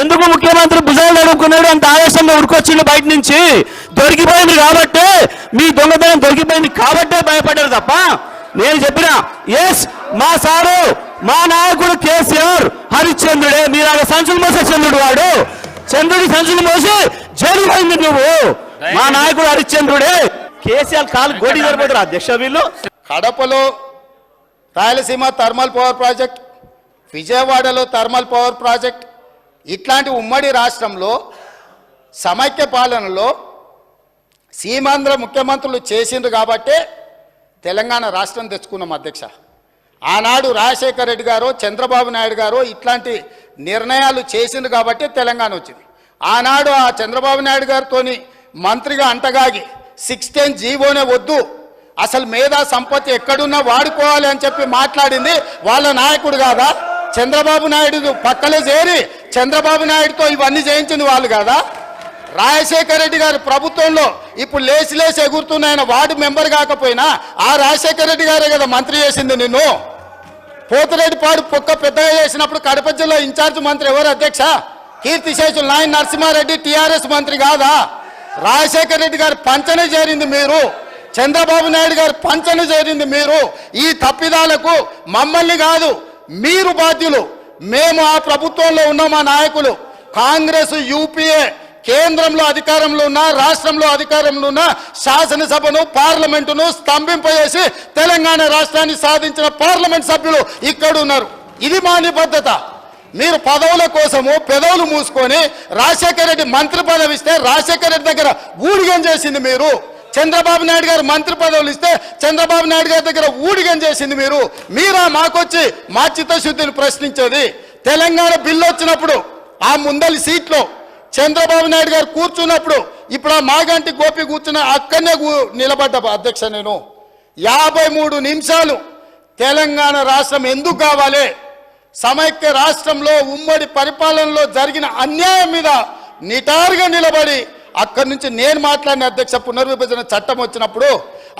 ఎందుకు ముఖ్యమంత్రి భుజాలు తడుపుకున్నాడు? అంత ఆవేశంగా ఉడుకొచ్చిండు బయట నుంచి. దొరికిపోయింది కాబట్టి మీ దొంగతనం దొరికిపోయింది కాబట్టే భయపడ్డారు తప్ప. నేను చెప్పిన ఎస్ మా సారు మా నాయకుడు కేసీఆర్ హరిశ్చంద్రుడే. మీరు ఆయన సంచులు మోసే చంద్రుడు వాడు. చంద్రుడి సంచులు మోసి జైలు పోయింది నువ్వు. మా నాయకుడు హరిశ్చంద్రుడే. కేసీఆర్ కాలు గోడి సరిపోతారు అధ్యక్ష వీళ్ళు. కడపలో రాయలసీమ థర్మల్ పవర్ ప్రాజెక్ట్ విజయవాడలో థర్మల్ పవర్ ప్రాజెక్ట్ ఇట్లాంటి ఉమ్మడి రాష్ట్రంలో సమైక్య పాలనలో సీమాంధ్ర ముఖ్యమంత్రులు చేసిండ్రు కాబట్టే తెలంగాణ రాష్ట్రం తెచ్చుకున్నాం అధ్యక్ష. ఆనాడు రాజశేఖర రెడ్డి గారు చంద్రబాబు నాయుడు గారు ఇట్లాంటి నిర్ణయాలు చేసిండ్రు కాబట్టి తెలంగాణ వచ్చింది. ఆనాడు ఆ చంద్రబాబు నాయుడు గారితో మంత్రిగా అంటగాగి సిక్స్టీన్ జీవోనే వద్దు. అసలు మేధా సంపత్తి ఎక్కడున్నా వాడుకోవాలి అని చెప్పి మాట్లాడింది వాళ్ళ నాయకుడు కాదా? చంద్రబాబు నాయుడు పక్కలే చేరి చంద్రబాబు నాయుడుతో ఇవన్నీ చేయించింది వాళ్ళు కదా? రాజశేఖర రెడ్డి గారి ప్రభుత్వంలో ఇప్పుడు లేచి లేచి ఎగురుతున్నాయన వార్డు మెంబర్ కాకపోయినా ఆ రాజశేఖర రెడ్డి గారే కదా మంత్రి చేసింది నిన్ను. పోతిరెడ్డిపాడు పొక్క పెద్దగా చేసినప్పుడు కడప జిల్లా ఇన్ఛార్జ్ మంత్రి ఎవరు అధ్యక్ష? కీర్తిశేషులు నాయన నరసింహారెడ్డి టీఆర్ఎస్ మంత్రి కాదా? రాజశేఖర రెడ్డి గారి పంచన చేరింది మీరు. చంద్రబాబు నాయుడు గారి పంచన చేరింది మీరు. ఈ తప్పిదాలకు మమ్మల్ని కాదు మీరు బాధ్యులు. మేము ఆ ప్రభుత్వంలో ఉన్న మా నాయకులు. కాంగ్రెస్ యూపీఏ కేంద్రంలో అధికారంలో ఉన్న రాష్ట్రంలో అధికారంలో ఉన్న శాసనసభను పార్లమెంటును స్తంభింపజేసి తెలంగాణ రాష్ట్రాన్ని సాధించిన పార్లమెంట్ సభ్యులు ఇక్కడ ఉన్నారు. ఇది మా నిబద్ధత. మీరు పదవుల కోసము పెదవులు మూసుకొని రాజశేఖర రెడ్డి మంత్రి పదవి ఇస్తే రాజశేఖర రెడ్డి దగ్గర ఊడిగం చేసింది మీరు. చంద్రబాబు నాయుడు గారు మంత్రి పదవులు ఇస్తే చంద్రబాబు నాయుడు గారి దగ్గర ఊడిగం చేసింది మీరు. మీరా మాకొచ్చి మా చిత్తశుద్ధిని ప్రశ్నించేది. తెలంగాణ బిల్లు వచ్చినప్పుడు ఆ ముందలి సీట్లో చంద్రబాబు నాయుడు గారు కూర్చున్నప్పుడు ఇప్పుడు ఆ మాగంటి గోపి కూర్చున్న అక్కడనే నిలబడ్డ అధ్యక్ష నేను. యాభై మూడు నిమిషాలు తెలంగాణ రాష్ట్రం ఎందుకు కావాలి? సమైక్య రాష్ట్రంలో ఉమ్మడి పరిపాలనలో జరిగిన అన్యాయం మీద నిటారుగా నిలబడి అక్కడి నుంచి నేను మాట్లాడిన అధ్యక్ష పునర్విభజన చట్టం వచ్చినప్పుడు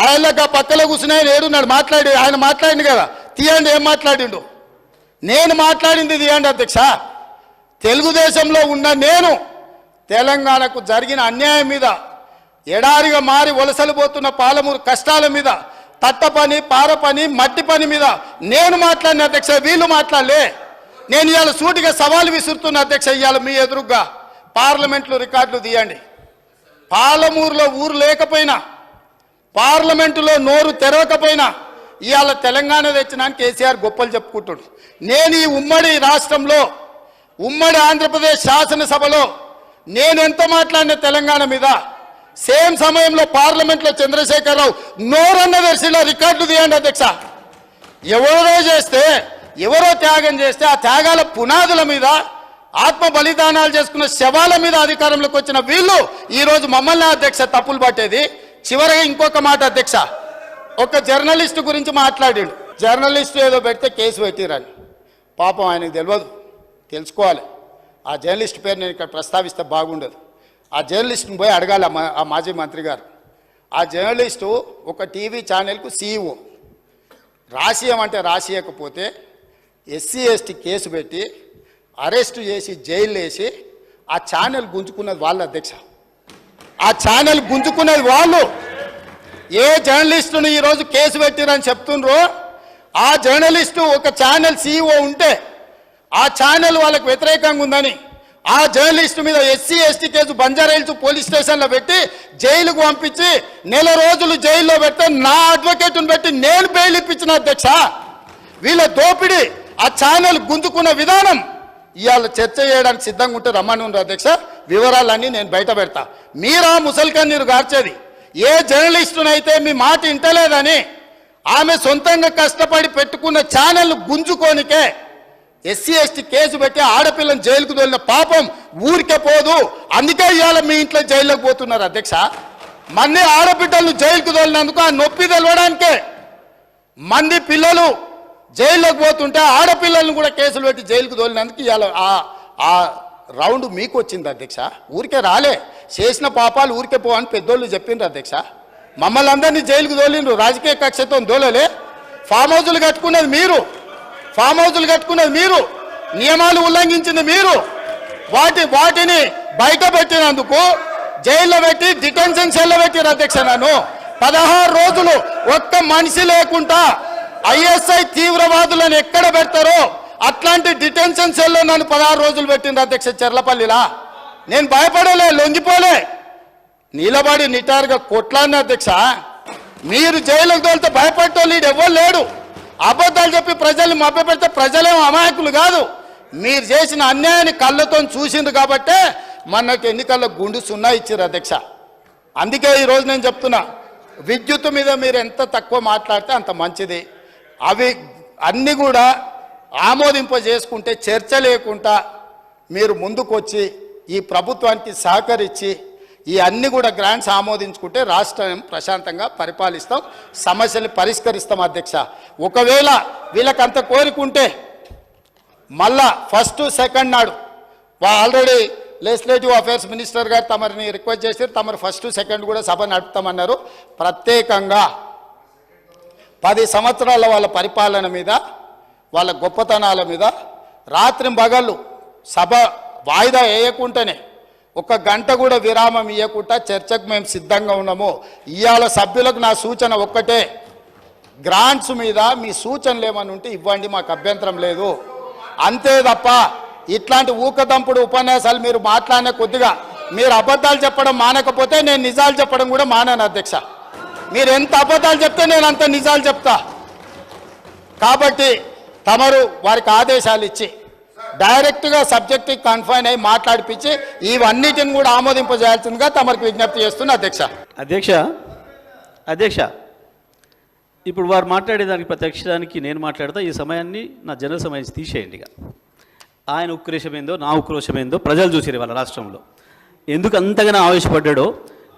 ఆయన పక్కలో కూర్చుని ఆయన ఏడున్నాడు మాట్లాడి ఆయన మాట్లాడింది కదా. తీయండి ఏం మాట్లాడిండు? నేను మాట్లాడింది తీయండి అధ్యక్ష. తెలుగుదేశంలో ఉన్న నేను తెలంగాణకు జరిగిన అన్యాయం మీద ఎడారిగా మారి వలసలు పోతున్న పాలమూరు కష్టాల మీద తట్ట పని పార పని మట్టి పని మీద నేను మాట్లాడిన అధ్యక్ష వీళ్ళు మాట్లాడలే. నేను ఇవాళ సూటిగా సవాలు విసురుతున్న అధ్యక్ష ఇవాళ మీ ఎదురుగా పార్లమెంట్లో రికార్డులు తీయండి. పాలమూరులో ఊరు లేకపోయినా పార్లమెంటులో నోరు తెరవకపోయినా ఇవాళ తెలంగాణ తెచ్చినాను కేసీఆర్ గొప్పలు చెప్పుకుంటాడు. నేను ఈ ఉమ్మడి రాష్ట్రంలో ఉమ్మడి ఆంధ్రప్రదేశ్ శాసనసభలో నేను ఎంత మాట్లాడిన తెలంగాణ మీద సేమ్ సమయంలో పార్లమెంట్లో చంద్రశేఖరరావు నోరన్న దర్శిలో రికార్డు తీయండి అధ్యక్ష. ఎవరో చేస్తే ఎవరో త్యాగం చేస్తే ఆ త్యాగాల పునాదుల మీద ఆత్మ బలిదానాలు చేసుకున్న శవాల మీద అధికారంలోకి వచ్చిన వీళ్ళు ఈరోజు మమ్మల్ని అధ్యక్ష తప్పులు పట్టేది. చివరగా ఇంకొక మాట అధ్యక్ష. ఒక జర్నలిస్ట్ గురించి మాట్లాడాడు. జర్నలిస్ట్ ఏదో పెడితే కేసు పెట్టిరని. పాపం ఆయనకు తెలియదు తెలుసుకోవాలి. ఆ జర్నలిస్ట్ పేరు నేను ఇక్కడ ప్రస్తావిస్తే బాగుండదు. ఆ జర్నలిస్ట్ని పోయి అడగాలి ఆ మా- ఆ మాజీ మంత్రి గారు. ఆ జర్నలిస్టు ఒక టీవీ ఛానల్కు సీఈఓ. రాసియమంటే రాసియకపోతే ఎస్సీ ఎస్టీ కేసు పెట్టి అరెస్టు చేసి జైలు వేసి ఆ ఛానల్ గుంజుకున్నది వాళ్ళ అధ్యక్ష. ఆ ఛానల్ గుంజుకున్నది వాళ్ళు. ఏ జర్నలిస్టును ఈరోజు కేసు పెట్టిరని చెప్తుండ్రో ఆ జర్నలిస్టు ఒక ఛానల్ సీఈఓ ఉంటే ఆ ఛానల్ వాళ్ళకు వ్యతిరేకంగా ఉందని ఆ జర్నలిస్టు మీద SC ST case Banjara Hills police స్టేషన్లో పెట్టి జైలుకు పంపించి నెల రోజులు జైల్లో పెడితే నా అడ్వకేట్ను పెట్టి నేను బెయిల్ ఇప్పించిన అధ్యక్ష. వీళ్ళ దోపిడీ ఆ ఛానల్ గుంజుకున్న విధానం. ఇవాళ చర్చ చేయడానికి సిద్ధంగా ఉంటే రమ్మని ఉన్నారు అధ్యక్ష వివరాలన్నీ నేను బయట పెడతా. మీరా ముసల్కన్ నీరు గార్చేది. ఏ జర్నలిస్టునైతే మీ మాట ఇంటలేదని ఆమె సొంతంగా కష్టపడి పెట్టుకున్న ఛానల్ గుంజుకోనికే ఎస్సీ ఎస్టీ కేసు పెట్టి ఆడపిల్లని జైలుకు తోలిన పాపం ఊరికే పోదు. అందుకే ఇవాళ మీ ఇంట్లో జైల్లోకి పోతున్నారు అధ్యక్ష. మన్ని ఆడబిడ్డలను జైలుకు తోలినందుకు ఆ నొప్పి తెలవడానికే. మంది పిల్లలు జైల్లోకి పోతుంటే ఆడపిల్లల్ని కూడా కేసులు పెట్టి జైలుకు తోలినందుకు ఇవాళ ఆ ఆ రౌండ్ మీకు వచ్చింది అధ్యక్ష. ఊరికే రాలే. చేసిన పాపాలు ఊరికే పో అని పెద్దోళ్ళు చెప్పిండ్రు అధ్యక్ష. మమ్మల్ని అందరినీ జైలుకు తోలిండ్రు. రాజకీయ కక్షతో దోలలే ఫామ్ హౌజులు కట్టుకున్నది మీరు. ఫామ్ హౌజులు కట్టుకున్నది మీరు. నియమాలు ఉల్లంఘించింది మీరు. వాటి వాటిని బయట పెట్టినందుకు జైల్లో పెట్టి డిటెన్షన్ సెల్లో పెట్టిన అధ్యక్ష నన్ను. పదహారు రోజులు ఒక్క మనిషి లేకుండా ఐఎస్ఐ తీవ్రవాదులను ఎక్కడ పెడతారో అట్లాంటి డిటెన్షన్ సెల్లో నన్ను పదహారు రోజులు పెట్టింది అధ్యక్ష చెర్లపల్లిలా. నేను భయపడలే లొంగిపోలే. నిలబడి నిటారుగా కొట్లాడిన అధ్యక్ష మీరు జైలుకు తోలితే భయపడటోళ్ళు ఈడు ఎవ్వరు లేడు. అబద్ధాలు చెప్పి ప్రజల్ని మభ్యపెడితే ప్రజలేం అమాయకులు కాదు. మీరు చేసిన అన్యాయాన్ని కళ్ళతో చూసింది కాబట్టే మనకి ఎన్నికల్లో గుండు సున్నా ఇచ్చారు అధ్యక్ష. అందుకే ఈరోజు నేను చెప్తున్నా విద్యుత్ మీద మీరు ఎంత తక్కువ మాట్లాడితే అంత మంచిది. అవి అన్నీ కూడా ఆమోదింప చేసుకుంటే చర్చ లేకుండా మీరు ముందుకొచ్చి ఈ ప్రభుత్వానికి సహకరించి ఈ అన్ని కూడా గ్రాంట్స్ ఆమోదించుకుంటే రాష్ట్రం ప్రశాంతంగా పరిపాలిస్తాం సమస్యలు పరిష్కరిస్తాం అధ్యక్ష. ఒకవేళ వీళ్ళకంత కోరుకుంటే కోరికుంటే మళ్ళా ఫస్ట్ సెకండ్ నాడు ఆల్రెడీ లెజిస్లేటివ్ అఫైర్స్ మినిస్టర్ గారు తమరిని రిక్వెస్ట్ చేశారు తమరు ఫస్ట్ సెకండ్ కూడా సభ నడుపుతామన్నారు. ప్రత్యేకంగా పది సంవత్సరాల వాళ్ళ పరిపాలన మీద వాళ్ళ గొప్పతనాల మీద రాత్రి పగళ్ళు సభ వాయిదా వేయకుండానే ఒక గంట కూడా విరామం ఇవ్వకుండా చర్చకు మేము సిద్ధంగా ఉన్నాము. ఇవాళ సభ్యులకు నా సూచన ఒక్కటే. గ్రాంట్స్ మీద మీ సూచనలు ఏమని ఉంటే ఇవ్వండి మాకు అభ్యంతరం లేదు. అంతే తప్ప ఇట్లాంటి ఊకదంపుడు ఉపన్యాసాలు మీరు మాట్లాడిన కొద్దిగా మీరు అబద్ధాలు చెప్పడం మానకపోతే నేను నిజాలు చెప్పడం కూడా మానాను అధ్యక్ష. మీరు ఎంత అబద్ధాలు చెప్తే నేను అంత నిజాలు చెప్తా. కాబట్టి తమరు వారికి ఆదేశాలు ఇచ్చి డైరెక్ట్గా సబ్జెక్ట్కి కన్ఫైన్ అయి మాట్లాడిపించి ఇవన్నిటిని కూడా ఆమోదింపజేయాల్సిందిగా తమరికి విజ్ఞప్తి చేస్తున్నా అధ్యక్ష. అధ్యక్ష అధ్యక్ష ఇప్పుడు వారు మాట్లాడేదానికి ప్రత్యక్షానికి నేను మాట్లాడతా ఈ సమయాన్ని నా జనరల్ సమయం తీసేయండి ఇక. ఆయన ఉక్రోషమైందో నా ఉక్రోషమైందో ప్రజలు చూసారు వాళ్ళ రాష్ట్రంలో. ఎందుకు అంతగానో ఆవేశపడ్డాడో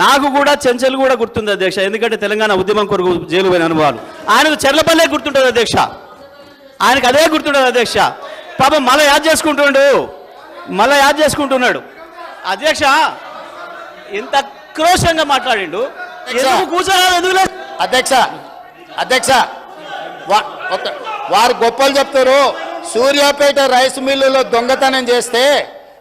నాకు కూడా చెంచల్ కూడా గుర్తుంది అధ్యక్ష. ఎందుకంటే తెలంగాణ ఉద్యమం కొరకు జైలు పోయిన అనుభవాలు. ఆయనకు చెర్లపల్లే గుర్తుంటుంది అధ్యక్ష. ఆయనకు అదే గుర్తుంటుంది అధ్యక్ష. పాపం మళ్ళీ యాద్ చేసుకుంటుండు. మళ్ళీ యాద్ చేసుకుంటున్నాడు. అధ్యక్ష ఎంత క్రోషంగా మాట్లాడిండు. ఎందుకు కూర్చోరాదు? ఎందుకు లేదు అధ్యక్ష అధ్యక్ష. వారు గొప్పలు చెప్తారు. సూర్యాపేట రైస్ మిల్లులో దొంగతనం చేస్తే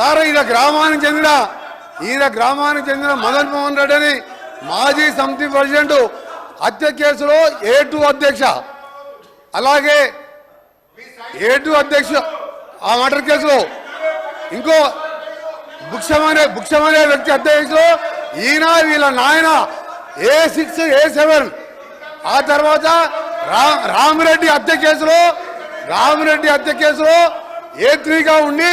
సార్ ఈయన గ్రామానికి చెందిన ఈయన గ్రామానికి చెందిన మదన్ మోహన్ రెడ్డి అని మాజీ సమితి ప్రెసిడెంట్ హత్య కేసులో ఏ టూ అధ్యక్ష. అలాగే ఏ టూ అధ్యక్ష ఆ మర్డర్ కేసులో ఇంకో భుక్షమనే భుక్షమనే వ్యక్తి అధ్యక్షులు ఈయన వీళ్ళ నాయన ఏ సిక్స్ ఏ సెవెన్. ఆ తర్వాత రామిరెడ్డి హత్య కేసులో రామిరెడ్డి హత్య కేసులో ఏ త్రీగా ఉండి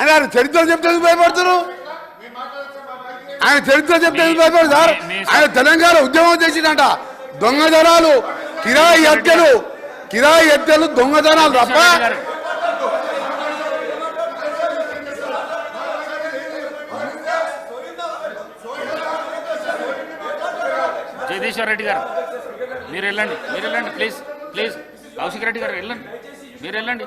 అని ఆయన చరిత్ర చెప్తే భయపడుతున్నారు? ఆయన చరిత్ర చెప్తే భయపడదు సార్? ఆయన తెలంగాణ ఉద్యమం చేసిందంట దొంగ జనాలు కిరాయి హత్యలు కిరాయి ఎత్తలు దొంగతనాలు తప్ప. జగదీశ్వర్ రెడ్డి గారు మీరు వెళ్ళండి మీరు వెళ్ళండి ప్లీజ్ ప్లీజ్ కౌశిక్ రెడ్డి గారు వెళ్ళండి మీరు వెళ్ళండి.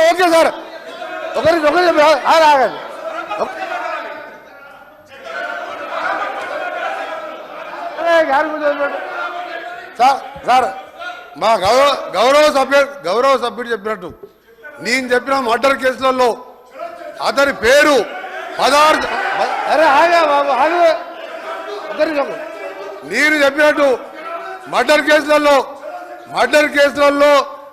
ఓకే సార్ ఒకరికి ఒకరి ఆగండి. సార్ సార్ మా గౌరవ గౌరవ సభ్యుడు గౌరవ సభ్యుడు చెప్పినట్టు నేను చెప్పిన మర్డర్ కేసులలో అతని పేరు పదహారు అరే ఆగా బాబు ఆగు ఒకరు. నేను చెప్పినట్టు మర్డర్ కేసులలో మర్డర్ కేసులలో